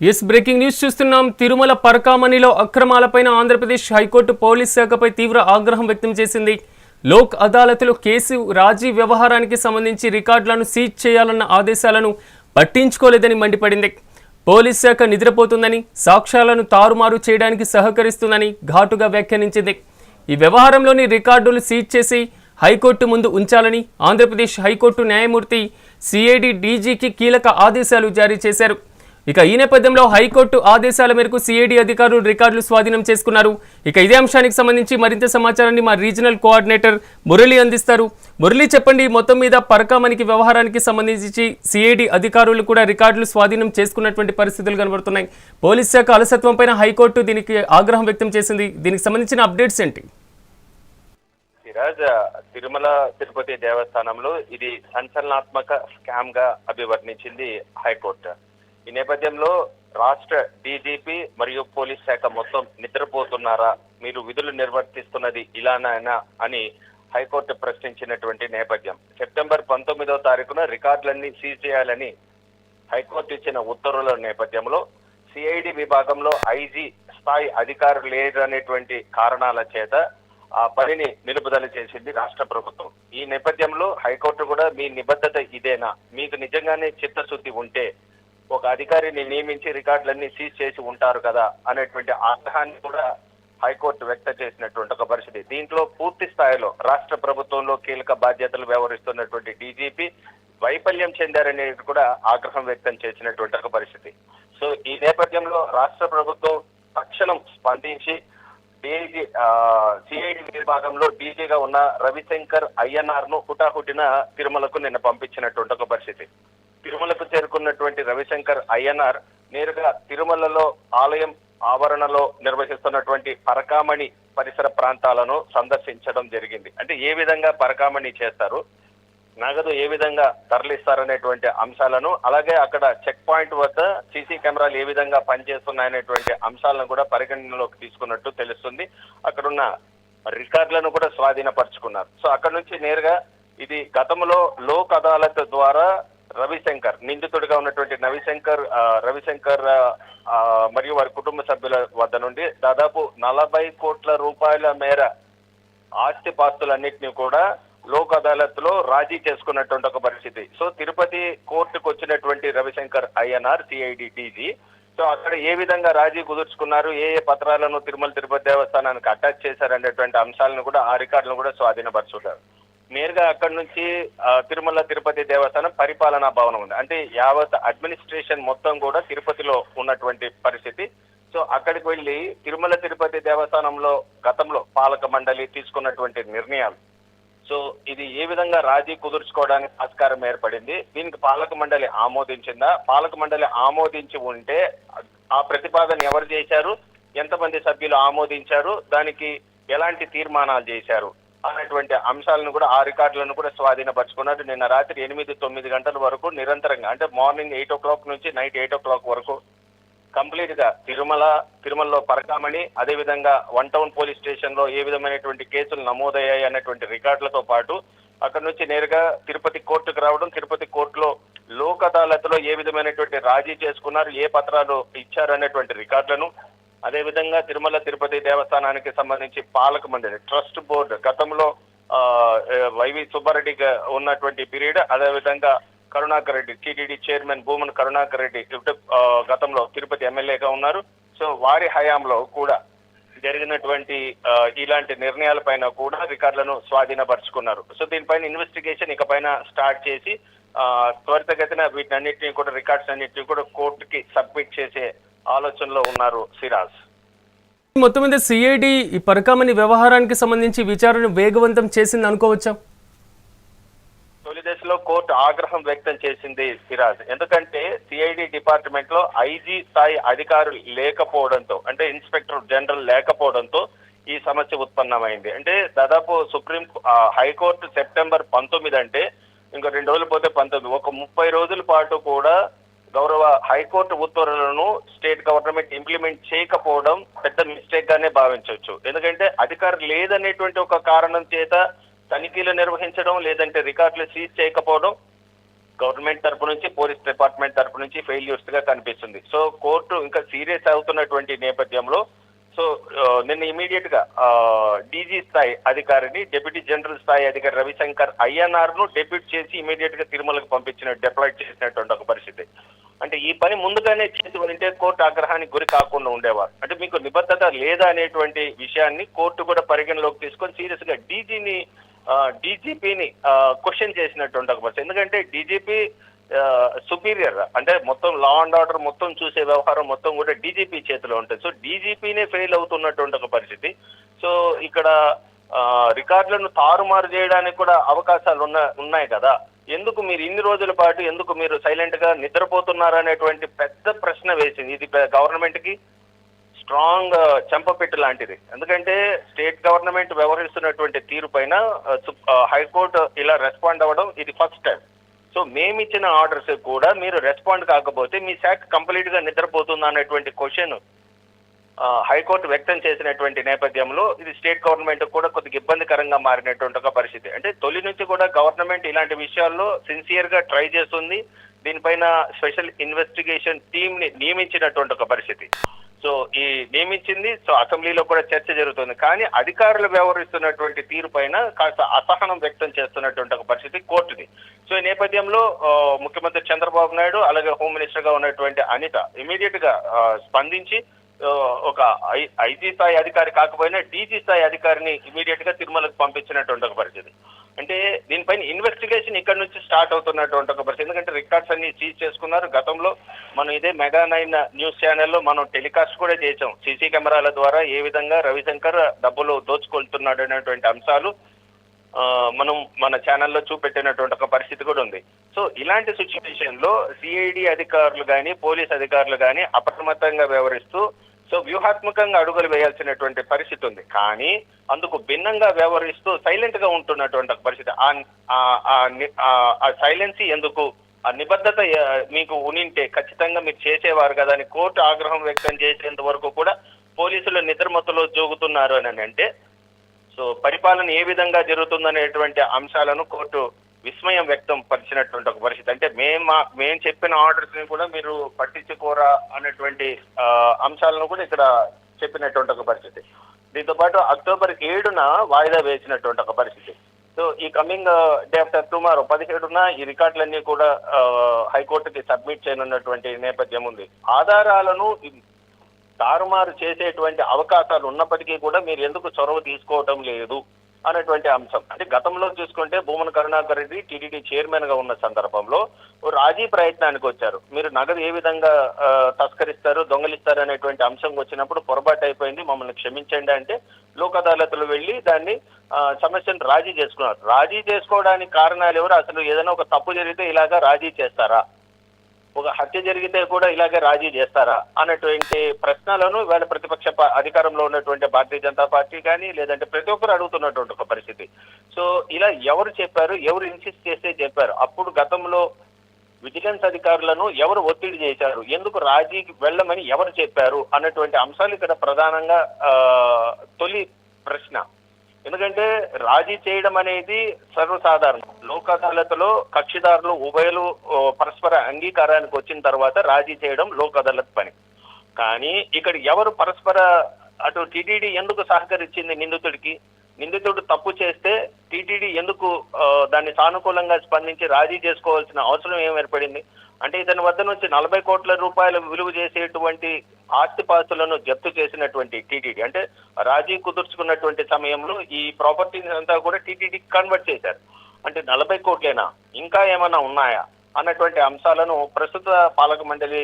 Yes breaking news చూస్తున్నాం. తిరుమల పరకామణిలో అక్రమాలపైన ఆంధ్రప్రదేశ్ హైకోర్టు పోలీస్ శాఖపై తీవ్ర ఆగ్రహం వ్యక్తం చేసింది. లోక్ అదాలత్లో కేసు రాజీ వ్యవహారానికి సంబంధించి రికార్డులను సీజ్ చేయాలన్న ఆదేశాలను పట్టించుకోలేదని మండిపడింది. పోలీస్ శాఖ నిద్రపోతుందని సాక్ష్యాలను తారుమారు చేయడానికి సహకరిస్తుందని ఘాటుగా వ్యాఖ్యానించింది. ఈ వ్యవహారంలోని రికార్డులు సీజ్ చేసి హైకోర్టు ముందు ఉంచాలని ఆంధ్రప్రదేశ్ హైకోర్టు న్యాయమూర్తి సిఐడి డీజీకి కీలక ఆదేశాలు జారీ చేశారు. ఇక ఈ నేపథ్యంలో హైకోర్టు ఆదేశాల మేరకు సిఐడి అధికారులు రికార్డులు స్వాధీనం చేసుకున్నారు. ఇక ఇదే అంశానికి సంబంధించి మరింత సమాచారాన్ని మా రీజనల్ కోఆర్డినేటర్ మురళి అందిస్తారు. మురళి చెప్పండి మొత్తం మీద పరకామనికి వ్యవహారానికి సంబంధించి సిఐడి అధికారులు కూడా రికార్డులు స్వాధీనం చేసుకున్నటువంటి పరిస్థితులు కనబడుతున్నాయి. పోలీస్ శాఖ అలసత్వంపైన హైకోర్టు దీనికి ఆగ్రహం వ్యక్తం చేసింది. దీనికి సంబంధించిన అప్డేట్స్ ఏంటి? సిరాజ్ తిరుమల తిరుపతి దేవస్థానంలో ఇది సంచలనాత్మక స్కామ్గా అభివర్ణించింది హైకోర్టు. ఈ నేపథ్యంలో రాష్ట్ర డీజీపీ మరియు పోలీస్ శాఖ మొత్తం నిద్రపోతున్నారా? మీరు విధులు నిర్వర్తిస్తున్నది ఇలానైనా అని హైకోర్టు ప్రశ్నించినటువంటి నేపథ్యం. సెప్టెంబర్ పంతొమ్మిదవ తారీఖున రికార్డులన్నీ సీజ్ చేయాలని హైకోర్టు ఇచ్చిన ఉత్తర్వుల నేపథ్యంలో సిఐడి విభాగంలో ఐజీ స్థాయి అధికారులు లేదనేటువంటి కారణాల చేత ఆ పనిని నిలుపుదల చేసింది రాష్ట్ర ప్రభుత్వం. ఈ నేపథ్యంలో హైకోర్టు కూడా మీ నిబద్ధత ఇదేనా? మీకు నిజంగానే చిత్తశుద్ధి ఉంటే ఒక అధికారిని నియమించి రికార్డులన్నీ సీజ్ చేసి ఉంటారు కదా అనేటువంటి ఆగ్రహాన్ని కూడా హైకోర్టు వ్యక్తం చేసినటువంటి ఒక పరిస్థితి. దీంట్లో పూర్తి స్థాయిలో రాష్ట్ర ప్రభుత్వంలో కీలక బాధ్యతలు వ్యవహరిస్తున్నటువంటి డీజీపీ వైఫల్యం చెందారనేది కూడా ఆగ్రహం వ్యక్తం చేసినటువంటి ఒక పరిస్థితి. సో ఈ నేపథ్యంలో రాష్ట్ర ప్రభుత్వం తక్షణం స్పందించి డీజీ సిఐడి విభాగంలో డీజీగా ఉన్న రవిశంకర్ ఐఎన్ఆర్ను హుటాహుటిన తిరుమలకు నిన్న పంపించినటువంటి ఒక పరిస్థితి. తిరుమలకు చేరుకున్నటువంటి రవిశంకర్ అయ్యనార్ నేరుగా తిరుమలలో ఆలయం ఆవరణలో నిర్వహిస్తున్నటువంటి పరకామణి పరిసర ప్రాంతాలను సందర్శించడం జరిగింది. అంటే ఏ విధంగా పరకామణి చేస్తారు? నగదు ఏ విధంగా తరలిస్తారనేటువంటి అంశాలను అలాగే అక్కడ చెక్ పాయింట్ వద్ద సీసీ కెమెరాలు ఏ విధంగా పనిచేస్తున్నాయనేటువంటి అంశాలను కూడా పరిగణనలోకి తీసుకున్నట్టు తెలుస్తుంది. అక్కడున్న రికార్డులను కూడా స్వాధీనపరుచుకున్నారు. సో అక్కడ నుంచి నేరుగా ఇది గతంలో లోక్ అదాలత్ ద్వారా రవిశంకర్ నిందితుడిగా ఉన్నటువంటి రవిశంకర్ రవిశంకర్ మరియు వారి కుటుంబ సభ్యుల వద్ద నుండి దాదాపు నలభై కోట్ల రూపాయల మేర ఆస్తి పాస్తులన్నింటినీ కూడా లోక్ అదాలత్లో రాజీ చేసుకున్నటువంటి ఒక పరిస్థితి. సో తిరుపతి కోర్టుకు వచ్చినటువంటి Ravishankar INR CID DG so అక్కడ ఏ విధంగా రాజీ కుదుర్చుకున్నారు ఏ ఏ పత్రాలను తిరుమల తిరుపతి దేవస్థానానికి అటాచ్ చేశారనేటువంటి అంశాలను కూడా ఆ రికార్డులను కూడా స్వాధీనపరుచుకుంటారు నేరుగా అక్కడి నుంచి తిరుమల తిరుపతి దేవస్థానం పరిపాలనా భవనం ఉంది. అంటే యావత్ అడ్మినిస్ట్రేషన్ మొత్తం కూడా తిరుపతిలో ఉన్నటువంటి పరిస్థితి. సో అక్కడికి వెళ్ళి తిరుమల తిరుపతి దేవస్థానంలో గతంలో పాలక మండలి తీసుకున్నటువంటి నిర్ణయాలు. సో ఇది ఏ విధంగా రాజీ కుదుర్చుకోవడానికి ఆస్కారం ఏర్పడింది? దీనికి పాలక మండలి ఆమోదించిందా? పాలక మండలి ఆమోదించి ఉంటే ఆ ప్రతిపాదన ఎవరు చేశారు? ఎంతమంది సభ్యులు ఆమోదించారు? దానికి ఎలాంటి తీర్మానాలు చేశారు? అనేటువంటి అంశాలను కూడా ఆ రికార్డులను కూడా స్వాధీనపరుచుకున్నారు. నిన్న రాత్రి ఎనిమిది తొమ్మిది గంటల వరకు నిరంతరంగా అంటే మార్నింగ్ ఎయిట్ ఓ క్లాక్ నుంచి నైట్ ఎయిట్ ఓ క్లాక్ వరకు కంప్లీట్గా తిరుమల తిరుమలలో పరకామణి అదేవిధంగా వన్ టౌన్ పోలీస్ స్టేషన్లో ఏ విధమైనటువంటి కేసులు నమోదయ్యాయి అన్నటువంటి రికార్డులతో పాటు అక్కడ నుంచి నేరుగా తిరుపతి కోర్టుకు రావడం తిరుపతి కోర్టులో లోక్ అదాలత్లో ఏ విధమైనటువంటి రాజీ చేసుకున్నారు ఏ పత్రాలు ఇచ్చారనేటువంటి రికార్డులను అదేవిధంగా తిరుమల తిరుపతి దేవస్థానానికి సంబంధించి పాలక మండలి ట్రస్ట్ బోర్డు గతంలో వైవి సుబ్బారెడ్డిగా ఉన్నటువంటి పీరియడ్ అదేవిధంగా కరుణాకర్ రెడ్డి టీటీడీ చైర్మన్ భూమన్ కరుణాకర్ రెడ్డి గతంలో తిరుపతి ఎమ్మెల్యేగా ఉన్నారు. సో వారి హయాంలో కూడా జరిగినటువంటి ఇలాంటి నిర్ణయాల పైన కూడా రికార్డులను స్వాధీనపరుచుకున్నారు. సో దీనిపైన ఇన్వెస్టిగేషన్ ఇకపైన స్టార్ట్ చేసి త్వరితగతిన వీటన్నిటిని కూడా రికార్డ్స్ అన్నింటినీ కూడా కోర్టుకి సబ్మిట్ చేసే ఆలోచనలో ఉన్నారు సిరాజ్. మొత్తం మీద సిఐడి ఈ పరకామణి వ్యవహారానికి సంబంధించి విచారణ వేగవంతం చేసింది అనుకోవచ్చా? తొలి దశలో కోర్టు ఆగ్రహం వ్యక్తం చేసింది సిరాజ్. ఎందుకంటే సిఐడి డిపార్ట్మెంట్లో ఐజీ స్థాయి అధికారులు లేకపోవడంతో అంటే ఇన్స్పెక్టర్ జనరల్ లేకపోవడంతో ఈ సమస్య ఉత్పన్నమైంది. అంటే దాదాపు సుప్రీం హైకోర్టు సెప్టెంబర్ పంతొమ్మిది అంటే ఇంకో రెండు రోజులు పోతే పంతొమ్మిది. ఒక ముప్పై రోజుల పాటు కూడా గౌరవ హైకోర్టు ఉత్తర్వులను స్టేట్ గవర్నమెంట్ ఇంప్లిమెంట్ చేయకపోవడం పెద్ద మిస్టేక్ గానే భావించవచ్చు. ఎందుకంటే అధికారం లేదనేటువంటి ఒక కారణం చేత తనిఖీలు నిర్వహించడం లేదంటే రికార్డులు సీజ్ చేయకపోవడం గవర్నమెంట్ తరపు నుంచి పోలీస్ డిపార్ట్మెంట్ తరపు నుంచి ఫెయిల్యూర్స్గా కనిపిస్తుంది. సో కోర్టు ఇంకా సీరియస్ అవుతున్నటువంటి నేపథ్యంలో సో నిన్న ఇమీడియట్గా డీజీ స్థాయి అధికారిని డిప్యూటీ జనరల్ స్థాయి అధికారి రవిశంకర్ ఐఎన్ఆర్ను డెప్యూట్ చేసి ఇమీడియట్గా తిరుమలకు పంపించిన డిప్లాయ్ చేసినటువంటి ఒక పరిస్థితి. అంటే ఈ పని ముందుగానే చేసి ఉంటే కోర్టు ఆగ్రహానికి గురి కాకుండా ఉండేవారు. అంటే మీకు నిబద్ధత లేదా అనేటువంటి విషయాన్ని కోర్టు కూడా పరిగణలోకి తీసుకొని సీరియస్గా డీజీని డీజీపీని క్వశ్చన్ చేసినట్టు ఒక పరిస్థితి ఎందుకంటే డీజీపీ సుపీరియర్. అంటే మొత్తం లా అండ్ ఆర్డర్ మొత్తం చూసే వ్యవహారం మొత్తం కూడా డీజీపీ చేతిలో ఉంటుంది. సో డీజీపీనే ఫెయిల్ అవుతున్నటువంటి ఒక పరిస్థితి. సో ఇక్కడ రికార్డులను తారుమారు చేయడానికి కూడా అవకాశాలు ఉన్న ఉన్నాయి కదా. ఎందుకు మీరు ఇన్ని రోజుల పాటు ఎందుకు మీరు సైలెంట్గా నిద్రపోతున్నారు అనేటువంటి పెద్ద ప్రశ్న వేసింది. ఇది గవర్నమెంట్కి స్ట్రాంగ్ uh, చెంపపెట్టు లాంటిది. ఎందుకంటే స్టేట్ గవర్నమెంట్ వ్యవహరిస్తున్నటువంటి తీరు పైన uh, హైకోర్టు uh, ఇలా రెస్పాండ్ అవ్వడం ఇది ఫస్ట్ టైం సో మేమిచ్చిన ఆర్డర్స్ కూడా మీరు రెస్పాండ్ కాకపోతే మీ శాఖ కంప్లీట్గా నిద్రపోతుందా అనేటువంటి క్వశ్చన్ హైకోర్టు వ్యక్తం చేసినటువంటి నేపథ్యంలో ఇది స్టేట్ గవర్నమెంట్ కూడా కొద్దిగా ఇబ్బందికరంగా మారినటువంటి ఒక పరిస్థితి. అంటే తొలి నుంచి కూడా గవర్నమెంట్ ఇలాంటి విషయాల్లో సిన్సియర్గా ట్రై చేస్తుంది. దీనిపైన స్పెషల్ ఇన్వెస్టిగేషన్ టీమ్ని నియమించినటువంటి ఒక పరిస్థితి. సో ఈ నియమించింది సో అసెంబ్లీలో కూడా చర్చ జరుగుతుంది. కానీ అధికారులు వ్యవహరిస్తున్నటువంటి తీరు పైన కాస్త అసహనం వ్యక్తం చేస్తున్నటువంటి ఒక పరిస్థితి కోర్టుది. సో ఈ నేపథ్యంలో ముఖ్యమంత్రి చంద్రబాబు నాయుడు అలాగే హోమ్ మినిస్టర్గా ఉన్నటువంటి అనిత ఇమీడియట్గా స్పందించి ఒక ఐ- ఐజీ స్థాయి అధికారి కాకపోయినా డీజీ స్థాయి అధికారిని ఇమీడియట్గా తిరుమలకు పంపించినటువంటి ఒక పరిస్థితి. అంటే దీనిపైన ఇన్వెస్టిగేషన్ ఇక్కడ నుంచి స్టార్ట్ అవుతున్నటువంటి ఒక పరిస్థితి. ఎందుకంటే రికార్డ్స్ అన్ని సీజ్ చేసుకున్నారు. గతంలో మనం ఇదే మెగా నైన్ న్యూస్ ఛానల్లో మనం టెలికాస్ట్ కూడా చేసాం సీసీ కెమెరాల ద్వారా ఏ విధంగా రవిశంకర్ డబ్బులు దోచుకొలుతున్నాడు అనేటువంటి అంశాలు మనం మన ఛానల్లో చూపెట్టినటువంటి ఒక పరిస్థితి కూడా ఉంది. సో ఇలాంటి సిచ్యువేషన్లో సిఐడి అధికారులు కానీ పోలీస్ అధికారులు కానీ అప్రమత్తంగా వ్యవహరిస్తూ సో వ్యూహాత్మకంగా అడుగులు వేయాల్సినటువంటి పరిస్థితి ఉంది. కానీ అందుకు భిన్నంగా వ్యవహరిస్తూ సైలెంట్గా ఉంటున్నటువంటి పరిస్థితి. ఆ- సైలెన్సీ ఎందుకు? ఆ నిబద్ధత మీకు ఉనింటే ఖచ్చితంగా మీరు చేసేవారు కదా అని కోర్టు ఆగ్రహం వ్యక్తం చేసేంత వరకు కూడా పోలీసులు నిద్రమత్తులో జోగుతున్నారు అని అంటే సో పరిపాలన ఏ విధంగా జరుగుతుందనేటువంటి అంశాలను కోర్టు విస్మయం వ్యక్తం పరిచినటువంటి ఒక పరిస్థితి. అంటే మేము మేము చెప్పిన ఆర్డర్స్ని కూడా మీరు పట్టించుకోరా అనేటువంటి అంశాలను కూడా ఇక్కడ చెప్పినటువంటి ఒక పరిస్థితి. దీంతో పాటు అక్టోబర్ ఏడున వాయిదా వేసినటువంటి ఒక పరిస్థితి. సో ఈ కమింగ్ డే ఆఫ్టర్ టుమారో పదిహేడున ఈ రికార్డులన్నీ కూడా హైకోర్టుకి సబ్మిట్ చేయనున్నటువంటి నేపథ్యం ఉంది. ఆధారాలను తారుమారు చేసేటువంటి అవకాశాలు ఉన్నప్పటికీ కూడా మీరు ఎందుకు చొరవ తీసుకోవటం లేదు? అనేటువంటి అంశం. అంటే గతంలో చూసుకుంటే భూమన కరుణాకర్ రెడ్డి టీడీడీ చైర్మన్గా ఉన్న సందర్భంలో ఓ రాజీ ప్రయత్నానికి వచ్చారు. మీరు నగదు ఏ విధంగా తస్కరిస్తారు దొంగలిస్తారు అనేటువంటి అంశం వచ్చినప్పుడు పొరపాటు అయిపోయింది మమ్మల్ని క్షమించండి అంటే లోక్ అదాలత్లు వెళ్ళి దాన్ని సమస్యను రాజీ చేసుకున్నారు. రాజీ చేసుకోవడానికి కారణాలు ఎవరు? అసలు ఏదైనా ఒక తప్పు జరిగితే ఇలాగా రాజీ చేస్తారా? ఒక హత్య జరిగితే కూడా ఇలాగే రాజీ చేస్తారా అన్నటువంటి ప్రశ్నలను ఇవాళ ప్రతిపక్ష అధికారంలో ఉన్నటువంటి భారతీయ జనతా పార్టీ కానీ లేదంటే ప్రతి ఒక్కరు అడుగుతున్నటువంటి ఒక పరిస్థితి. సో ఇలా ఎవరు చెప్పారు ఎవరు ఇన్సిస్ట్ చేస్తే చెప్పారు? అప్పుడు గతంలో విజిలెన్స్ అధికారులను ఎవరు ఒత్తిడి చేశారు? ఎందుకు రాజీకి వెళ్ళమని ఎవరు చెప్పారు? అన్నటువంటి అంశాలు ఇక్కడ ప్రధానంగా తొలి ప్రశ్న. ఎందుకంటే రాజీ చేయడం అనేది సర్వసాధారణం. లోక్ అదాలత్లో కక్షిదారులు ఉభయలు పరస్పర అంగీకారానికి వచ్చిన తర్వాత రాజీ చేయడం లోక్ అదాలత్ పని. కానీ ఇక్కడ ఎవరు పరస్పర అటు టీటీడీ ఎందుకు సహకరించింది నిందితుడికి? నిందితుడు తప్పు చేస్తే టీటీడీ ఎందుకు దాన్ని సానుకూలంగా స్పందించి రాజీ చేసుకోవాల్సిన అవసరం ఏం ఏర్పడింది? అంటే ఇతని వద్ద నుంచి నలభై కోట్ల రూపాయలు విలువ చేసేటువంటి ఆస్తిపాస్తులను జప్తు చేసినటువంటి టీటీడీ. అంటే రాజీ కుదుర్చుకున్నటువంటి సమయంలో ఈ ప్రాపర్టీ అంతా కూడా టీటీడీ కన్వర్ట్ చేశారు. అంటే నలభై కోట్లేనా? ఇంకా ఏమైనా ఉన్నాయా? అన్నటువంటి అంశాలను ప్రస్తుత పాలక మండలి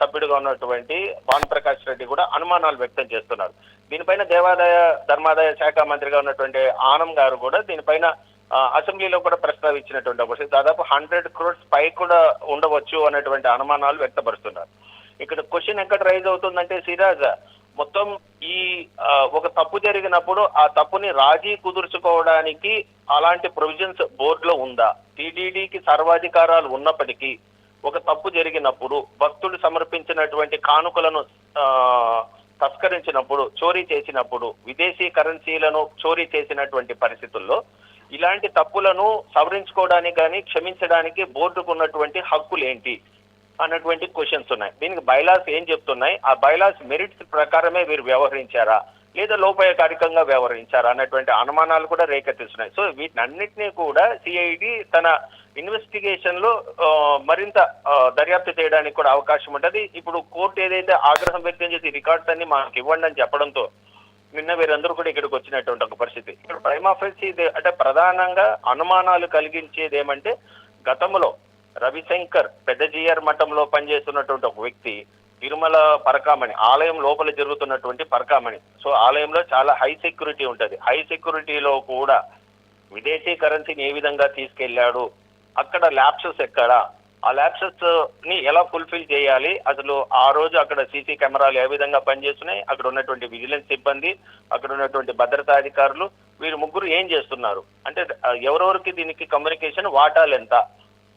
సభ్యుడిగా ఉన్నటువంటి భానుప్రకాష్ రెడ్డి కూడా అనుమానాలు వ్యక్తం చేస్తున్నారు. దీనిపైన దేవాదాయ ధర్మాదాయ శాఖ మంత్రిగా ఉన్నటువంటి ఆనం గారు కూడా దీనిపైన అసెంబ్లీలో కూడా ప్రస్తావించినటువంటి ఒకటి దాదాపు హండ్రెడ్ క్రోర్స్ పై కూడా ఉండవచ్చు అనేటువంటి అనుమానాలు వ్యక్తపరుస్తున్నారు. ఇక్కడ క్వశ్చన్ ఎక్కడ రైజ్ అవుతుందంటే సిరాజ్ మొత్తం ఈ ఒక తప్పు జరిగినప్పుడు ఆ తప్పుని రాజీ కుదుర్చుకోవడానికి అలాంటి ప్రొవిజన్స్ బోర్డులో ఉందా? టీడీడీకి సర్వాధికారాలు ఉన్నప్పటికీ ఒక తప్పు జరిగినప్పుడు భక్తులు సమర్పించినటువంటి కానుకలను తస్కరించినప్పుడు చోరీ చేసినప్పుడు విదేశీ కరెన్సీలను చోరీ చేసినటువంటి పరిస్థితుల్లో ఇలాంటి తప్పులను సవరించుకోవడానికి కానీ క్షమించడానికి బోర్డుకు ఉన్నటువంటి హక్కులు ఏంటి? అన్నటువంటి క్వశ్చన్స్ ఉన్నాయి. దీనికి బైలాస్ ఏం చెప్తున్నాయి? ఆ బైలాస్ మెరిట్స్ ప్రకారమే వీరు వ్యవహరించారా? లేదా లోపాయకారికంగా వ్యవహరించారా? అన్నటువంటి అనుమానాలు కూడా రేకెత్తిస్తున్నాయి. సో వీటన్నిటినీ కూడా సిఐడి తన ఇన్వెస్టిగేషన్లో మరింత దర్యాప్తు చేయడానికి కూడా అవకాశం ఉంటుంది. ఇప్పుడు కోర్టు ఏదైతే ఆగ్రహం వ్యక్తం చేసి రికార్డ్స్ అన్ని మాకు ఇవ్వండి అని చెప్పడంతో నిన్న వీరందరూ కూడా ఇక్కడికి వచ్చినటువంటి ఒక పరిస్థితి. ఇక్కడ ప్రైమ్ ఆఫీస్ ఇది అంటే ప్రధానంగా అనుమానాలు కలిగించేది ఏమంటే గతంలో రవిశంకర్ పెద్దజీఆర్ మఠంలో పనిచేస్తున్నటువంటి ఒక వ్యక్తి తిరుమల పరకామణి ఆలయం లోపల జరుగుతున్నటువంటి పరకామణి. సో ఆలయంలో చాలా హై సెక్యూరిటీ ఉంటది. హై సెక్యూరిటీలో కూడా విదేశీ కరెన్సీని ఏ విధంగా తీసుకెళ్ళాడు అక్కడ ల్యాప్సెస్ ఎక్కడ ఆ ల్యాప్సెస్ని ఎలా ఫుల్ఫిల్ చేయాలి అసలు ఆ రోజు అక్కడ సీసీ కెమెరాలు ఏ విధంగా పనిచేస్తున్నాయి అక్కడ ఉన్నటువంటి విజిలెన్స్ సిబ్బంది అక్కడ ఉన్నటువంటి భద్రతా అధికారులు వీరు ముగ్గురు ఏం చేస్తున్నారు? అంటే ఎవరెవరికి దీనికి కమ్యూనికేషన్ వాటాలు ఎంత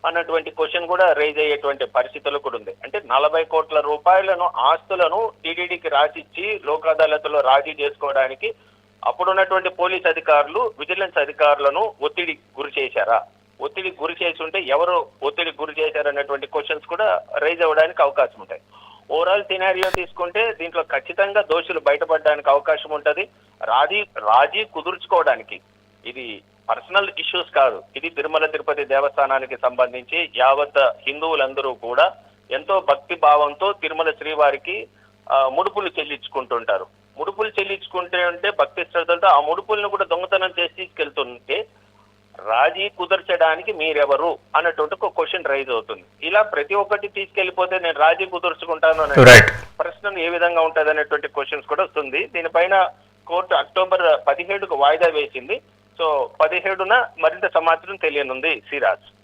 అన్నటువంటి క్వశ్చన్ కూడా రైజ్ అయ్యేటువంటి పరిస్థితులు కూడా ఉంది. అంటే నలభై కోట్ల రూపాయలను ఆస్తులను టీడీడీకి రాసిచ్చి లోక్ అదాలత్లో రాజీ చేసుకోవడానికి అప్పుడున్నటువంటి పోలీస్ అధికారులు విజిలెన్స్ అధికారులను ఒత్తిడి గురి చేశారా? ఒత్తిడి గురి చేసి ఉంటే ఎవరు ఒత్తిడి గురి చేశారన్నటువంటి క్వశ్చన్స్ కూడా రైజ్ అవ్వడానికి అవకాశం ఉంటాయి. ఓవరాల్ సినారియో తీసుకుంటే దీంట్లో ఖచ్చితంగా దోషులు బయటపడడానికి అవకాశం ఉంటది. రాజీ రాజీ కుదుర్చుకోవడానికి ఇది పర్సనల్ ఇష్యూస్ కాదు. ఇది తిరుమల తిరుపతి దేవస్థానానికి సంబంధించి యావత్ హిందువులందరూ కూడా ఎంతో భక్తి భావంతో తిరుమల శ్రీవారికి ముడుపులు చెల్లించుకుంటుంటారు. ముడుపులు చెల్లించుకుంటే ఉంటే భక్తి శ్రద్ధలతో ఆ ముడుపులను కూడా దొంగతనం చేసి తీసుకెళ్తుంటే రాజీ కుదర్చడానికి మీరెవరు అన్నటువంటి ఒక క్వశ్చన్ రైజ్ అవుతుంది. ఇలా ప్రతి ఒక్కటి తీసుకెళ్ళిపోతే నేను రాజీ కుదుర్చుకుంటాను అనే ప్రశ్న ఏ విధంగా ఉంటది అనేటువంటి క్వశ్చన్స్ కూడా వస్తుంది. దీనిపైన కోర్టు అక్టోబర్ పదిహేడుకు వాయిదా వేసింది. సో పదిహేడున మరింత సమాచారం తెలియనుంది సిరాజ్